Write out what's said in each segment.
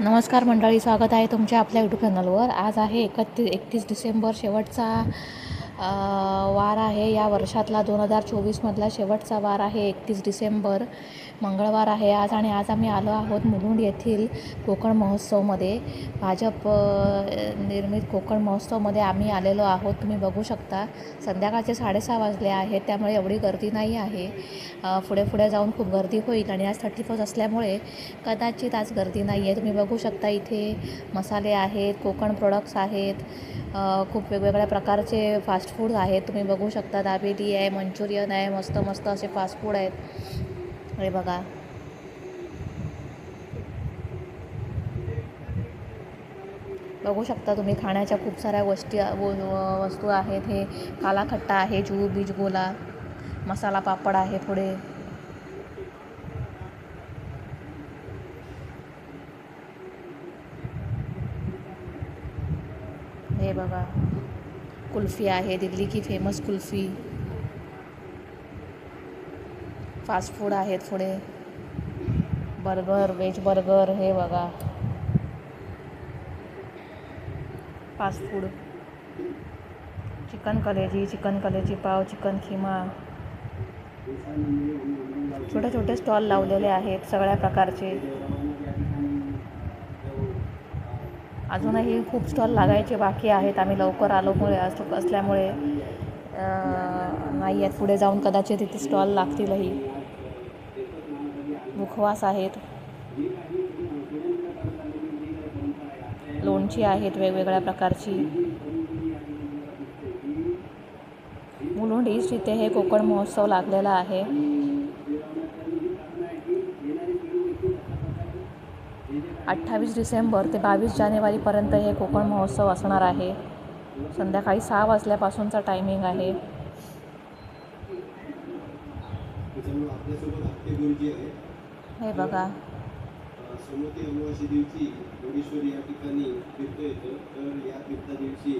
नमस्कार मंडळी स्वागत आहे तुमच्या आपल्या यूट्यूब चॅनलवर आज आहे एकतीस एकतीस डिसेंबर शेवटचा वार आहे. या वर्षातला दोन हजार चोवीसमधला शेवटचा वार आहे. एकतीस डिसेंबर मंगळवार आहे आज आणि आज आम्ही आलो आहोत मुलुंड येथील कोकण महोत्सवमध्ये. भाजप निर्मित कोकण महोत्सवमध्ये आम्ही आलेलो आहोत. तुम्ही बघू शकता संध्याकाळचे साडेसहा वाजले आहेत. त्यामुळे एवढी गर्दी नाही आहे. पुढे पुढे जाऊन खूप गर्दी होईल आणि आज थर्टी फर्स्ट असल्यामुळे कदाचित आज गर्दी नाही आहे. तुम्ही बघू शकता इथे मसाले आहेत कोकण प्रोडक्ट्स आहेत खूप वेगवेगळ्या प्रकारचे फास्ट फूड आहेत. तुम्ही बघू शकता दाबेली आहे मंचुरियन आहे मस्त मस्त असे फास्ट फूड आहेत. हे बघा. बघू शकता तुम्ही खाण्याच्या खूप साऱ्या गोष्टी वस्तू आहेत. हे काला खट्टा आहे जू बीज गोला. मसाला पापड आहे पुढे. हे बघा. कुल्फी आहे दिल्ली की फेमस कुल्फी. फास्ट फूड आहेत पुढे. बर्गर व्हेज बर्गर हे बघा. फास्ट फूड चिकन कलेजी चिकन कलेजी पाव चिकन खिमा. छोटे छोटे स्टॉल लावलेले आहेत सगळ्या प्रकारचे. अजूनही खूप स्टॉल लागायचे बाकी आहेत. आम्ही लवकर आलोमुळे अस- असल्यामुळे. नाही आहेत. पुढे जाऊन कदाचित तिथे स्टॉल लागतीलही. मुखवास आहेत. लोणची आहेत वेगवेगळ्या प्रकारची. मुलुंड ईस्ट इथे हे कोकण महोत्सव लागलेला आहे. अठ्ठावीस डिसेंबर ते बावीस जानेवारीपर्यंत हे कोकण महोत्सव असणार आहे. संध्याकाळी सहा वाजल्यापासूनचा टायमिंग आहे. हे बघा. सोमवती अमावासी दिवशी योगेश्वर या ठिकाणी तीर्थ येतं. तर या तीर्था दिवशी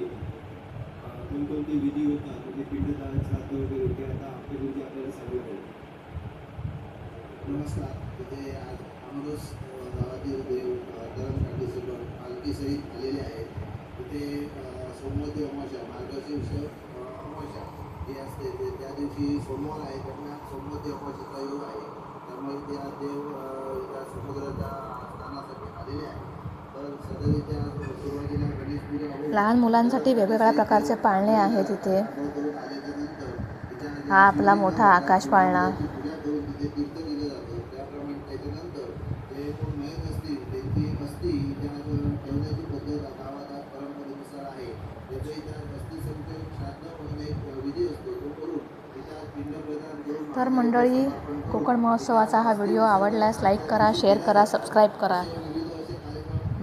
कोणकोणते विधी होतात म्हणजे पिंडदान श्राद्ध वगैरे ते आता आपल्या म्हणजे गुरुजी आपल्याला सांगणार आहेत नमस्कार. म्हणजे आज अमरोस गावातील देव धरण काटेश्वर पालखीसहित आलेले आहेत. तिथे सोमवती अमावस्या मार्गशीर्ष अ, अमावस्या ही असते. ते त्या दिवशी सोमवार आहे त्यांना सोमवती अमावस्याचा योग आहे. त्यामुळे ते आज देव त्या समुद्राच्या स्नानासाठी आलेले आहेत. त्या लहान मुलांसाठी वेगवेगळ्या प्रकारचे पाळणे आहेत इथे तिच्या हा आपला मोठा आकाश पाळणा. तर मंडळी कोकण महोत्सवाचा हा व्हिडिओ आवडल्यास लाईक करा शेअर करा सबस्क्राईब करा.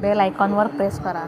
बेल आयकॉनवर प्रेस करा.